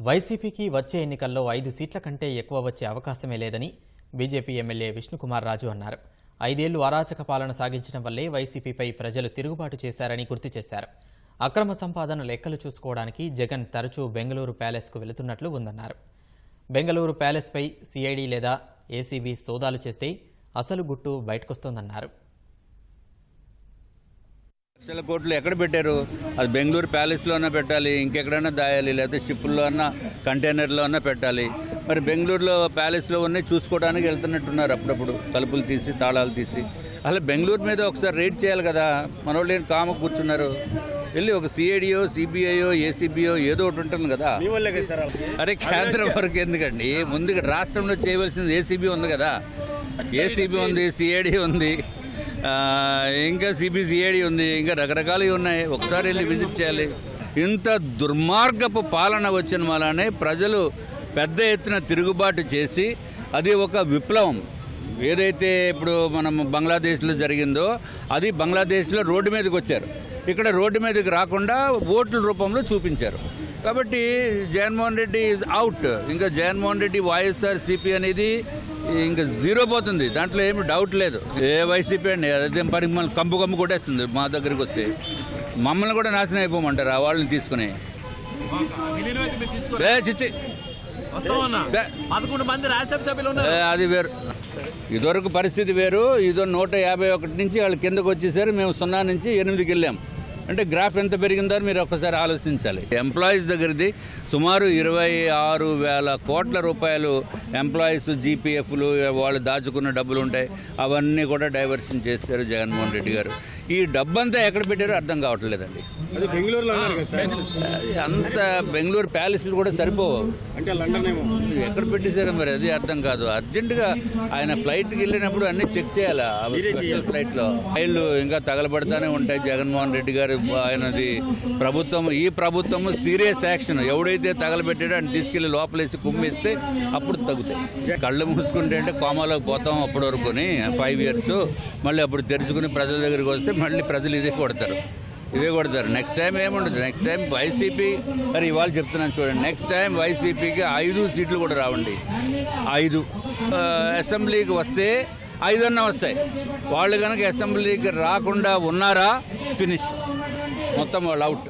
వైసీపీకి వచ్చే ఎన్నికల్లో ఐదు సీట్ల కంటే ఎక్కువ వచ్చే అవకాశమే లేదని బీజేపీ ఎమ్మెల్యే విష్ణుకుమార్ రాజు అన్నారు. ఐదేళ్ళు అరాచక పాలన సాగించడం వల్లే వైసీపీపై ప్రజలు తిరుగుబాటు చేశారని గుర్తు చేశారు. అక్రమ సంపాదన లెక్కలు చూసుకోవడానికి జగన్ తరచూ బెంగళూరు ప్యాలెస్కు వెళుతున్నట్లు ఉందన్నారు. బెంగళూరు ప్యాలెస్పై సిఐడి లేదా ఏసీబీ సోదాలు చేస్తే అసలు గుట్టు బయటకొస్తోందన్నారు. లక్షల కోట్లు ఎక్కడ పెట్టారు? అది బెంగళూరు ప్యాలెస్లో అన్నా పెట్టాలి? ఇంకెక్కడైనా దాయాలి? లేకపోతే షిప్పుల్లో అన్నా కంటైనర్లో అన్నా పెట్టాలి? మరి బెంగళూరులో ప్యాలెస్లో ఉన్నాయి చూసుకోవడానికి వెళ్తున్నట్టున్నారు అప్పుడప్పుడు. తలుపులు తీసి తాళాలు తీసి. అలా బెంగళూరు మీద ఒకసారి రేట్ చేయాలి కదా? మన వాళ్ళు కామ కూర్చున్నారు? వెళ్ళి ఒక సిఐడియో సిబిఐయో ఏసీబీయో ఏదో ఒకటి ఉంటుంది కదా? అరే కేంద్రం వరకు ఎందుకండి? ముందుగా రాష్ట్రంలో చేయవలసింది ఏసీబీ ఉంది కదా? ఏసీబీ ఉంది సిఐడి ఉంది. ఇంకా సిబిసిఐడి ఉంది ఇంకా రకరకాలు ఉన్నాయి. ఒకసారి వెళ్ళి విజిట్ చేయాలి. ఇంత దుర్మార్గపు పాలన వచ్చిన వలనే ప్రజలు పెద్ద ఎత్తున తిరుగుబాటు చేసి అది ఒక విప్లవం. ఏదైతే ఇప్పుడు మనం బంగ్లాదేశ్లో జరిగిందో అది బంగ్లాదేశ్లో రోడ్డు మీదకి వచ్చారు. ఇక్కడ రోడ్డు మీదకి రాకుండా ఓట్ల రూపంలో చూపించారు. కాబట్టి జగన్మోహన్ రెడ్డి ఈజ్ అవుట్ ఇంకా జగన్మోహన్ రెడ్డి వైఎస్ఆర్ సిపి అనేది ఇంకా జీరో పోతుంది. దాంట్లో ఏమి డౌట్ లేదు. ఏ వైసీపీ అండి అదే పని మన కంపు కంపు కొట్టేస్తుంది మా దగ్గరికి వస్తే. మమ్మల్ని కూడా నాశనం అయిపోమంటారు ఆ వాళ్ళని తీసుకుని. చిచ్చి. పదకొండు మంది రాజ్యసభ సభ్యులు ఉన్నారు. అది వేరు. ఇదివరకు పరిస్థితి వేరు. ఇదో నూట యాభై ఒకటి నుంచి వాళ్ళు కిందకు వచ్చేసారు. మేము సున్నా నుంచి ఎనిమిదికి వెళ్ళాం. అంటే గ్రాఫ్ ఎంత పెరిగిందో మీరు ఒక్కసారి ఆలోచించాలి. ఎంప్లాయీస్ దగ్గరది సుమారు ఇరవై ఆరు వేల కోట్ల రూపాయలు ఎంప్లాయీస్ జీపీఎఫ్లు వాళ్ళు దాచుకున్న డబ్బులు ఉంటాయి. అవన్నీ కూడా డైవర్షన్ చేశారు జగన్మోహన్ రెడ్డి గారు. ఈ డబ్బంతా ఎక్కడ పెట్టారో అర్థం కావట్లేదండి. అంత బెంగళూరు ప్యాలెస్లు కూడా సరిపోవు. ఎక్కడ పెట్టేశారో మరి అది అర్థం కాదు. అర్జెంటుగా ఆయన ఫ్లైట్కి వెళ్ళినప్పుడు అన్ని చెక్ చేయాలి? ఆ స్పెషల్ ఫ్లైట్లో ఫైళ్ళు ఇంకా తగలబడతానే ఉంటాయి జగన్మోహన్ రెడ్డి గారు. ఆయనది ప్రభుత్వం ఈ ప్రభుత్వం సీరియస్ యాక్షన్ ఎవడైతే తగలబెట్టాడో అని తీసుకెళ్ళి లోపలేసి కుమ్మేస్తే అప్పుడు తగ్గుతాయి. కళ్ళు మూసుకుంటే అంటే కోమాలోకి పోతాం అప్పటి వరకుని ఫైవ్ ఇయర్స్ మళ్ళీ అప్పుడు తెరుచుకుని ప్రజల దగ్గరికి వస్తే మళ్ళీ ప్రజలు ఇదే కొడతారు. ఇదే కొడతారు. నెక్స్ట్ టైం ఏముండదు. నెక్స్ట్ టైం వైసీపీ మరి ఇవాళ చెప్తున్నాను చూడండి. నెక్స్ట్ టైం వైసీపీకి ఐదు సీట్లు కూడా రావండి. ఐదు. అసెంబ్లీకి వస్తే ఐదన్నా వస్తాయి. వాళ్ళు కనుక అసెంబ్లీకి రాకుండా ఉన్నారా ఫినిష్ మొత్తం వాళ్ళు అవుట్